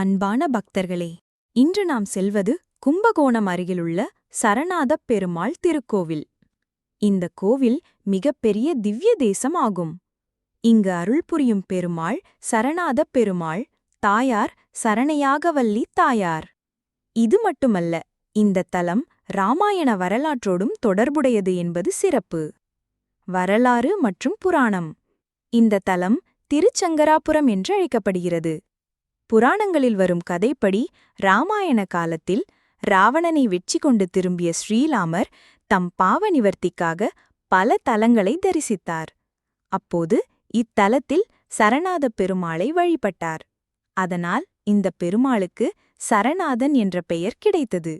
அன்பான பக்தர்களே இன்று நாம் செல்வது கும்பகோணம் அருகிலுள்ள சரணாதப் பெருமாள் திருக்கோவில். இந்த கோவில் மிகப்பெரிய திவ்ய தேசம் ஆகும். இங்கு அருள் புரியும் பெருமாள் சரணாதப் பெருமாள் தாயார் சரணையாகவல்லி தாயார். இது மட்டுமல்ல இந்த தலம் இராமாயண வரலாற்றோடும் தொடர்புடையது என்பது சிறப்பு. வரலாறு மற்றும் புராணம். இந்த தலம் திருச்சங்கராபுரம் என்று அழைக்கப்படுகிறது புராணங்களில் வரும் கதைப்படி ராமாயண காலத்தில் ராவணனை வெற்றி கொண்டு திரும்பிய ஸ்ரீராமர் தம் பாவ நிவர்த்திக்காக பல தலங்களை தரிசித்தார். அப்போது இத்தலத்தில் சரணாத பெருமாளை வழிபட்டார். அதனால் இந்த பெருமாளுக்கு சரணாதன் என்ற பெயர் கிடைத்தது.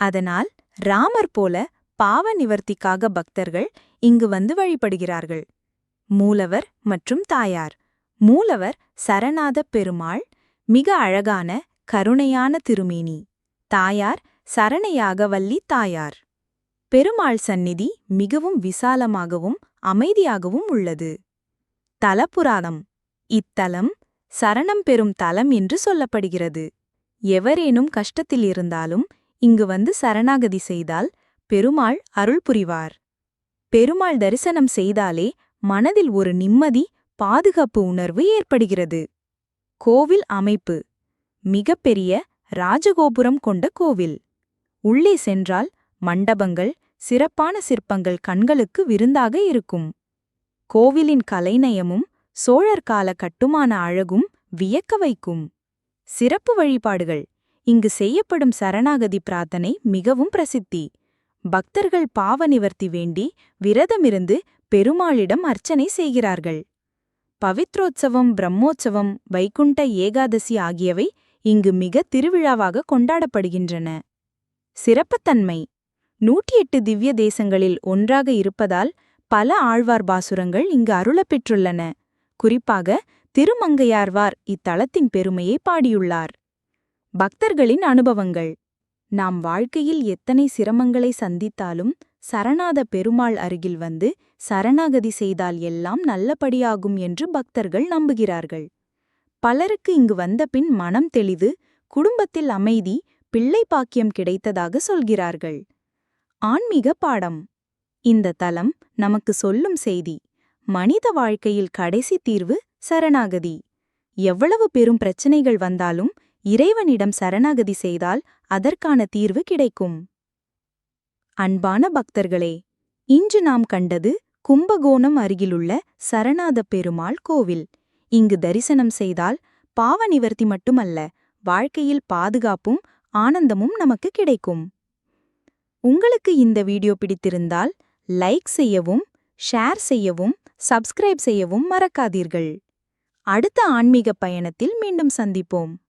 அதனால் ராமர் போல பாவ நிவர்த்திக்காக பக்தர்கள் இங்கு வந்து வழிபடுகிறார்கள். மூலவர் மற்றும் தாயார். மூலவர் சரணாத பெருமாள் மிக அழகான கருணையான திருமேனி. தாயார் சரணையாகவல்லி தாயார். பெருமாள் சந்நிதி மிகவும் விசாலமாகவும் அமைதியாகவும் உள்ளது. தலப்புராணம் இத்தலம் சரணம் பெறும் தலம் என்று சொல்லப்படுகிறது. எவரேனும் கஷ்டத்தில் இருந்தாலும் இங்கு வந்து சரணாகதி செய்தால் பெருமாள் அருள் புரிவார். பெருமாள் தரிசனம் செய்தாலே மனதில் ஒரு நிம்மதி பாதுகாப்பு உணர்வு ஏற்படுகிறது. கோவில் அமைப்பு. மிகப்பெரிய ராஜகோபுரம் கொண்ட கோவில். உள்ளே சென்றால் மண்டபங்கள் சிறப்பான சிற்பங்கள் கண்களுக்கு விருந்தாக இருக்கும். கோவிலின் கலைநயமும் சோழர் கால கட்டுமான அழகும் வியக்க வைக்கும். சிறப்பு வழிபாடுகள். இங்கு செய்யப்படும் சரணாகதி பிரார்த்தனை மிகவும் பிரசித்தி. பக்தர்கள் பாவ நிவர்த்தி வேண்டி விரதமிருந்து பெருமாளிடம் அர்ச்சனை செய்கிறார்கள். பவித்ரோத்சவம் பிரம்மோற்சவம் வைகுண்ட ஏகாதசி ஆகியவை இங்கு மிக திருவிழாவாக கொண்டாடப்படுகின்றன. சிறப்புத்தன்மை. நூற்றி எட்டு திவ்ய தேசங்களில் ஒன்றாக இருப்பதால் பல ஆழ்வார் பாசுரங்கள் இங்கு அருளப்பெற்றுள்ளன. குறிப்பாக திருமங்கையார்வார் இத்தலத்தின் பெருமையை பாடியுள்ளார். பக்தர்களின் அனுபவங்கள். நாம் வாழ்க்கையில் எத்தனை சிரமங்களை சந்தித்தாலும் சரணாத பெருமாள் அருகில் வந்து சரணாகதி செய்தால் எல்லாம் நல்லபடியாகும் என்று பக்தர்கள் நம்புகிறார்கள். பலருக்கு இங்கு வந்தபின் மனம் தெளிவு குடும்பத்தில் அமைதி பிள்ளை பாக்கியம் கிடைத்ததாக சொல்கிறார்கள். ஆன்மீக பாடம். இந்த தலம் நமக்கு சொல்லும் செய்தி மனித வாழ்க்கையில் கடைசி தீர்வு சரணாகதி. எவ்வளவு பெரும் பிரச்சனைகள் வந்தாலும் இறைவனிடம் சரணாகதி செய்தால் அதற்கான தீர்வு கிடைக்கும். அன்பான பக்தர்களே இன்று நாம் கண்டது கும்பகோணம் அருகிலுள்ள சரணாத பெருமாள் கோவில். இங்கு தரிசனம் செய்தால் பாவ நிவர்த்தி மட்டுமல்ல வாழ்க்கையில் பாதுகாப்பும் ஆனந்தமும் நமக்கு கிடைக்கும். உங்களுக்கு இந்த வீடியோ பிடித்திருந்தால் லைக் செய்யவும் ஷேர் செய்யவும் சப்ஸ்கிரைப் செய்யவும் மறக்காதீர்கள். அடுத்த ஆன்மீக பயணத்தில் மீண்டும் சந்திப்போம்.